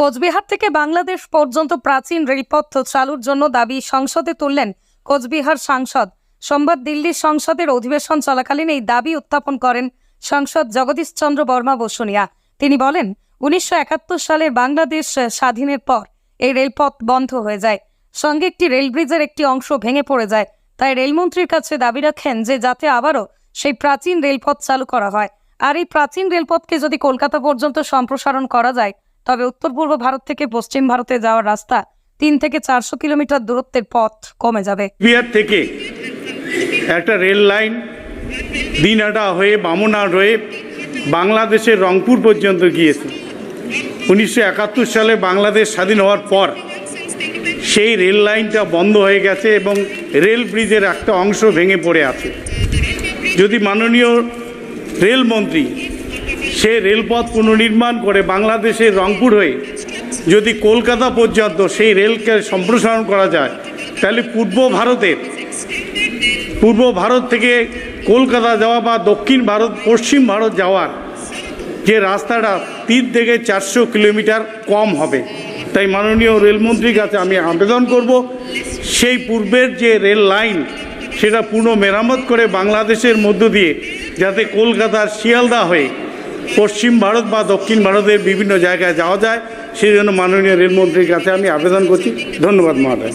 কোচবিহার থেকে বাংলাদেশ পর্যন্ত প্রাচীন রেলপথ চালুর জন্য দাবি সংসদে তুললেন কোচবিহার সাংসদ। সোমবার দিল্লির সংসদের অধিবেশন চলাকালীন এই দাবি উত্থাপন করেন সংসদ জগদীশ চন্দ্র বর্মা বসুনিয়া। তিনি বলেন, উনিশশো একাত্তর সালের বাংলাদেশ স্বাধীনের পর এই রেলপথ বন্ধ হয়ে যায়। সঙ্গে একটি রেল ব্রিজের একটি অংশ ভেঙে পড়ে যায়। তাই রেলমন্ত্রীর কাছে দাবি রাখেন যে, যাতে আবারও সেই প্রাচীন রেলপথ চালু করা হয়। আর এই প্রাচীন রেলপথকে যদি কলকাতা পর্যন্ত সম্প্রসারণ করা যায় তবে উত্তর পূর্ব ভারত থেকে পশ্চিম ভারতে যাওয়ার রাস্তা তিন থেকে চারশো কিলোমিটার দূরত্বের পথ কমে যাবে। বিহার থেকে একটা রেল লাইন দিনহাটা হয়ে বামনহাট হয়ে বাংলাদেশের রংপুর পর্যন্ত গিয়েছে। উনিশশো একাত্তর সালে বাংলাদেশ স্বাধীন হওয়ার পর সেই রেল লাইনটা বন্ধ হয়ে গেছে এবং রেল ব্রিজের একটা অংশ ভেঙে পড়ে আছে। যদি মাননীয় রেলমন্ত্রী সে রেলপথ পুনর্নির্মাণ করে বাংলাদেশের রংপুর হয়ে যদি কলকাতা পর্যন্ত সেই রেলকে সম্প্রসারণ করা যায়, তাহলে পূর্ব ভারতের, পূর্ব ভারত থেকে কলকাতা যাওয়া বা দক্ষিণ ভারত, পশ্চিম ভারত যাওয়ার যে রাস্তাটা তিন থেকে চারশো কিলোমিটার কম হবে। তাই মাননীয় রেলমন্ত্রীর কাছে আমি আবেদন করব, সেই পূর্বের যে রেল লাইন, সেটা পুনঃ মেরামত করে বাংলাদেশের মধ্য দিয়ে যাতে কলকাতার শিয়ালদা হয়ে পশ্চিম ভারত বা দক্ষিণ ভারতের বিভিন্ন জায়গায় যাওয়া যায়, সেই জন্য মাননীয় রেলমন্ত্রীর কাছে আমি আবেদন করছি। ধন্যবাদ মহাশয়